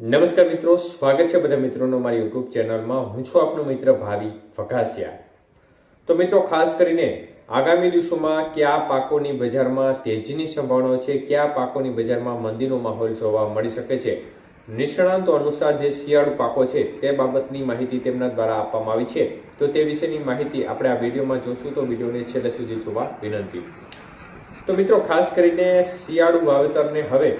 નમસ્કાર મિત્રો, સ્વાગત છે બધા મિત્રોનો મારી યુટ્યુબ ચેનલમાં. હું છું આપનો મિત્ર ભાવિ ફકાસિયા તો મિત્રો, ખાસ કરીને આગામી દિવસોમાં કયા પાકોની બજારમાં તેજીની સંભાવના છે, કયા પાકોની બજારમાં મંદીનો માહોલ જોવા મળી શકે છે, નિષ્ણાંતો અનુસાર જે શિયાળુ પાકો છે તે બાબતની માહિતી તેમના દ્વારા આપવામાં આવી છે. તો તે વિશેની માહિતી આપણે આ વિડીયોમાં જોશું. તો વિડીયોને છેલ્લે સુધી જોવા વિનંતી. તો મિત્રો, ખાસ કરીને શિયાળુ વાવેતરને હવે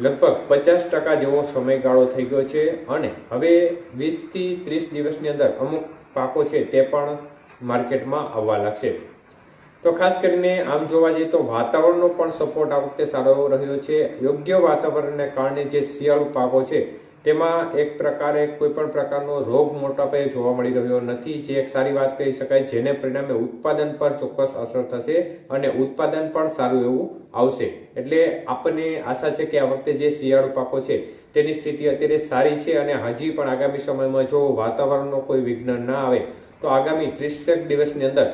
લગભગ પચાસ ટકા જેવો સમયગાળો થઈ ગયો છે અને હવે વીસથી ત્રીસ દિવસની અંદર અમુક પાકો છે તે પણ માર્કેટમાં આવવા લાગશે. તો ખાસ કરીને આમ જોવા જઈએ તો વાતાવરણનો પણ સપોર્ટ આ વખતે સારો રહ્યો છે. યોગ્ય વાતાવરણને કારણે જે શિયાળુ પાકો છે તેમાં એક પ્રકારે કોઈ પણ પ્રકારનો રોગ મોટા પાયે જોવા મળી રહ્યો નથી. જે એક સારી વાત કહી શકાય, જેને પરિણામે ઉત્પાદન પર ચોક્કસ અસર થશે અને ઉત્પાદન પણ સારું એવું આવશે. એટલે આપણને આશા છે કે આ વખતે જે શિયાળુ પાકો છે, તેની સ્થિતિ અત્યારે સારી છે અને હજી પણ આગામી સમયમાં જો વાતાવરણનો કોઈ વિઘ્ન ના આવે, તો આગામી ત્રીસેક દિવસની અંદર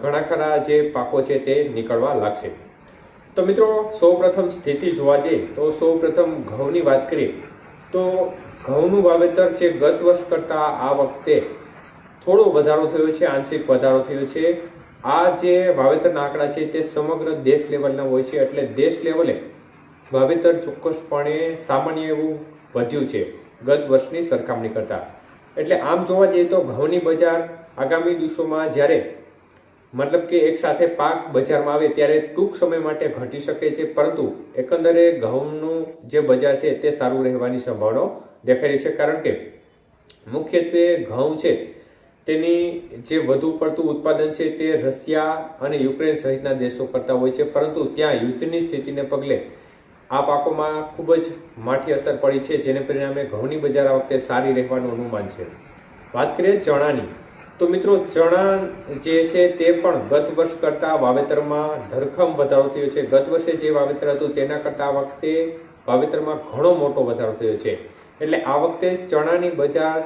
ઘણા ખરા જે પાકો છે તે નીકળવા લાગશે. તો મિત્રો, સૌપ્રથમ સ્થિતિ જોવા જઈએ, તો સૌપ્રથમ ઘઉંની વાત કરીએ. તો ઘઉંનું વાવેતર છે ગત વર્ષ કરતાં આ વખતે થોડો વધારો થયો છે, આંશિક વધારો થયો છે. આ જે વાવેતરના આંકડા છે તે સમગ્ર દેશ લેવલના હોય છે, એટલે દેશ લેવલે વાવેતર ચોક્કસપણે સામાન્ય એવું વધ્યું છે ગત વર્ષની સરખામણી કરતાં. એટલે આમ જોવા જઈએ તો ઘઉંની બજાર આગામી દિવસોમાં જ્યારે મતલબ કે એક સાથે પાક બજારમાં આવે ત્યારે ટૂંક સમય માટે ઘટી શકે છે, પરંતુ એકંદરે ઘઉંનું જે બજાર છે તે સારું રહેવાની સંભાવનાઓ દેખાઈ રહી છે. કારણ કે મુખ્યત્વે ઘઉં છે તેની જે વધુ પડતું ઉત્પાદન છે તે રશિયા અને યુક્રેન સહિતના દેશો કરતા હોય છે. પરંતુ ત્યાં યુદ્ધની સ્થિતિને પગલે આ પાકોમાં ખૂબ જ માઠી અસર પડી છે, જેને પરિણામે ઘઉંની બજાર આ વખતે સારી રહેવાનું અનુમાન છે. વાત કરીએ ચણાની, તો મિત્રો ચણા જે છે તે પણ ગત વર્ષ કરતાં વાવેતરમાં ધરખમ વધારો થયો છે. ગત વર્ષે જે વાવેતર હતું તેના કરતાં આ વખતે વાવેતરમાં ઘણો મોટો વધારો થયો છે. એટલે આ વખતે ચણાની બજાર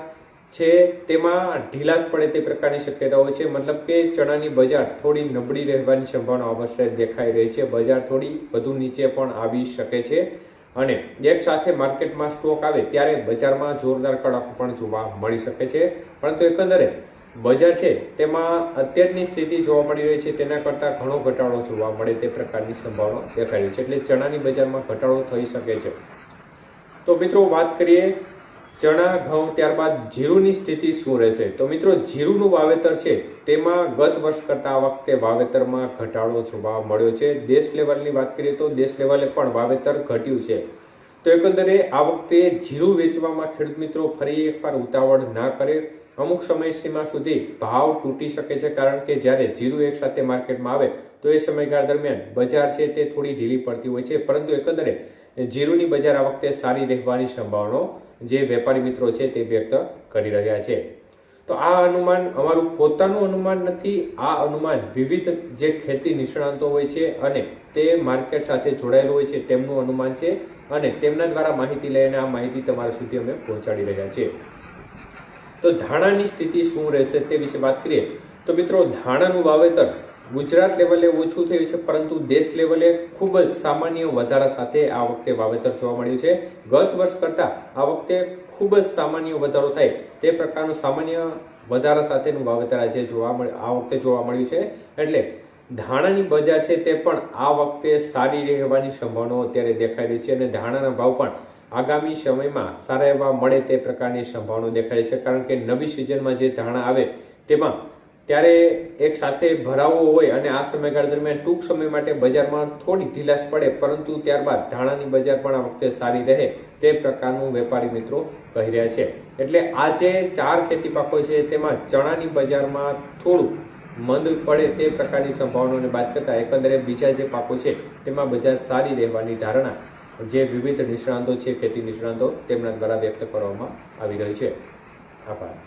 છે, તેમાં ઢીલાશ પડે તે પ્રકારની શક્યતા હોય છે. મતલબ કે ચણાની બજાર થોડી નબળી રહેવાની સંભાવના અવશ્ય દેખાઈ રહી છે. બજાર થોડી વધુ નીચે પણ આવી શકે છે. અને એક સાથે માર્કેટમાં સ્ટોક આવે ત્યારે બજારમાં જોરદાર કડક પણ જોવા મળી શકે છે. પરંતુ એકંદરે બજાર છે, તેમાં અત્યારની સ્થિતિ જોવા મળી રહી છે, તેના કરતાં ઘણો ઘટાડો જોવા મળે તે પ્રકારની સંભાવના દેખાઈ રહી છે, એટલે ચણાની બજારમાં ઘટાડો થઈ શકે છે. તો મિત્રો વાત કરીએ ચણા ઘઉં ત્યારબાદ જીરુની સ્થિતિ શું રહેશે? તો મિત્રો જીરુનું વાવેતર છે, તેમાં ગત વર્ષ કરતાં આ વખતે વાવેતરમાં ઘટાડો જોવા મળ્યો છે. દેશ લેવલની વાત કરીએ તો દેશ લેવલે પણ વાવેતર ઘટ્યું છે. તો એકંદરે આ વખતે જીરું વેચવામાં ખેડૂત મિત્રો ફરી એકવાર ઉતાવળ ના કરે. અમુક સમયસીમા સુધી ભાવ તૂટી શકે છે કારણ કે જ્યારે જીરું એક સાથે માર્કેટમાં આવે તો એ સમયગાળા દરમિયાન બજાર છે તે થોડી ઢીલી પડતી હોય છે. પરંતુ એકંદરે જીરુની બજાર આ વખતે સારી રહેવાની સંભાવનાઓ જે વેપારી મિત્રો છે તે વ્યક્ત કરી રહ્યા છે. તો આ અનુમાન અમારું પોતાનું અનુમાન નથી, આ અનુમાન વિવિધ જે ખેતી નિષ્ણાંતો હોય છે અને તે માર્કેટ સાથે જોડાયેલું હોય છે તેમનું અનુમાન છે અને તેમના દ્વારા માહિતી લઈને આ માહિતી તમારા સુધી અમે પહોંચાડી રહ્યા છીએ. તો ધાણાની સ્થિતિ શું રહેશે તે વિશે વાત કરીએ. તો મિત્રો, ધાણાનું વાવેતર ગુજરાત લેવલે ઓછું થયું છે, પરંતુ દેશ લેવલે ખૂબ જ સામાન્ય વધારા સાથે આ વખતે વાવેતર જોવા મળ્યું છે. ગત વર્ષ કરતાં આ વખતે ખૂબ જ સામાન્ય વધારો થાય તે પ્રકારનું સામાન્ય વધારા સાથેનું વાવેતર આજે જોવા મળે, આ વખતે જોવા મળ્યું છે. એટલે ધાણાની બજાર છે તે પણ આ વખતે સારી રહેવાની સંભાવનાઓ અત્યારે દેખાઈ રહી છે અને ધાણાના ભાવ પણ આગામી સમયમાં સારા એવા મળે તે પ્રકારની સંભાવનાઓ દેખાય છે. કારણ કે નવી સિઝનમાં જે ધાણા આવે તેમાં ત્યારે એક સાથે ભરાવો હોય અને આ સમયગાળા દરમિયાન ટૂંક સમય માટે બજારમાં થોડી ઢીલાશ પડે, પરંતુ ત્યારબાદ ધાણાની બજાર પણ આ વખતે સારી રહે તે પ્રકારનું વેપારી મિત્રો કહી રહ્યા છે. એટલે આ જે ચાર ખેતી પાકો છે તેમાં ચણાની બજારમાં થોડું મંદ પડે તે પ્રકારની સંભાવનાઓને બાદ કરતાં એકંદરે બીજા જે પાકો છે તેમાં બજાર સારી રહેવાની ધારણા જે વિવિધ નિષ્ણાંતો છે ખેતી નિષ્ણાંતો તેમના દ્વારા વ્યક્ત કરવામાં આવી રહી છે. આભાર.